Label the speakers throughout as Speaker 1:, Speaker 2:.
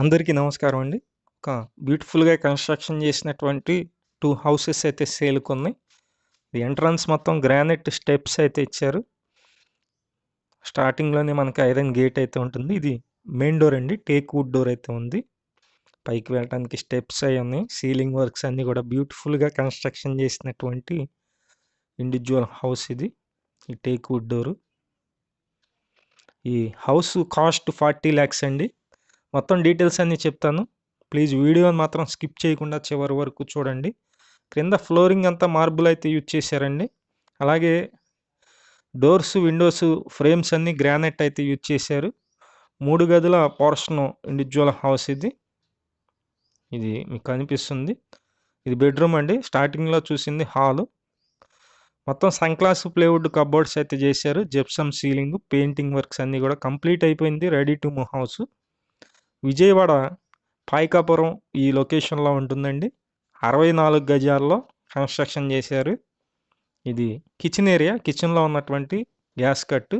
Speaker 1: అందరికీ నమస్కారం అండి. ఒక బ్యూటిఫుల్‌గా కన్‌స్ట్రక్షన్ చేసినటువంటి టూ హౌసెస్ అయితే సేల్కి ఉన్నాయి ఎంట్రన్స్ మొత్తం గ్రానైట్ స్టెప్స్ అయితే ఇచ్చారు. స్టార్టింగ్‌లోనే మనకి ఐరన్ గేట్ అయితే ఉంటుంది. ఇది మెయిన్ డోర్ అండి. టేక్ వుడ్ డోర్ అయితే ఉంది. పైకి వెళ్ళడానికి స్టెప్స్ అయి ఉన్నాయి. సీలింగ్ వర్క్స్ అన్నీ కూడా బ్యూటిఫుల్‌గా కన్‌స్ట్రక్షన్ చేసినటువంటి ఇండివిజువల్ హౌస్ ఇది. ఈ టేక్ వుడ్ డోరు. ఈ హౌస్ కాస్ట్ ఫార్టీ ల్యాక్స్ అండి. మొత్తం డీటెయిల్స్ అన్నీ చెప్తాను. ప్లీజ్ వీడియోని మాత్రం స్కిప్ చేయకుండా చివరి వరకు చూడండి. క్రింద ఫ్లోరింగ్ అంతా మార్బుల్ అయితే యూజ్ చేశారండి. అలాగే డోర్స్, విండోస్ ఫ్రేమ్స్ అన్నీ గ్రానైట్ అయితే యూజ్ చేశారు. మూడు గదుల పోర్షన్ ఇండివిజువల్ హౌస్ ఇది. ఇది మీకు కనిపిస్తుంది. ఇది బెడ్‌రూమ్ అండి. స్టార్టింగ్‌లో చూసింది హాలు. మొత్తం సన్ ప్లేవుడ్ కబోర్డ్స్ అయితే చేశారు. జెప్సమ్ సీలింగ్, పెయింటింగ్ వర్క్స్ అన్నీ కూడా కంప్లీట్ అయిపోయింది. Ready to move house. Vijayawada Payakapuram ఈ లొకేషన్‌లో ఉంటుందండి. 64 గజాల్లో కన్‌స్ట్రక్షన్ చేశారు. ఇది కిచెన్ ఏరియా. కిచెన్‌లో ఉన్నటువంటి గ్యాస్ కట్.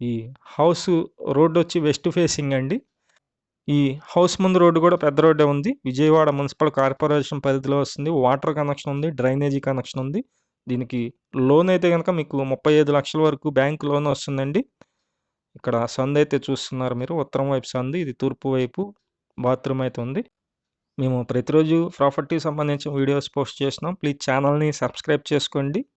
Speaker 1: ఈ హౌస్ రోడ్డు వచ్చి వెస్ట్ ఫేసింగ్ అండి. ఈ హౌస్ ముందు రోడ్డు కూడా పెద్ద రోడ్డే ఉంది. విజయవాడ మున్సిపల్ కార్పొరేషన్ పరిధిలో వస్తుంది. వాటర్ కనెక్షన్ ఉంది. డ్రైనేజీ కనెక్షన్ ఉంది. దీనికి లోన్ అయితే కనుక మీకు 35 లక్షల వరకు బ్యాంక్ లోన్ వస్తుందండి. ఇక్కడ సందైతే చూస్తున్నారు మీరు. ఉత్తరం వైపు సంధి ఇది తూర్పు వైపు బాత్రూమ్ అయితే ఉంది. మేము ప్రతిరోజు ప్రాపర్టీకి సంబంధించిన వీడియోస్ పోస్ట్ చేస్తున్నాం. ప్లీజ్ ఛానల్‌ని సబ్స్క్రైబ్ చేసుకోండి.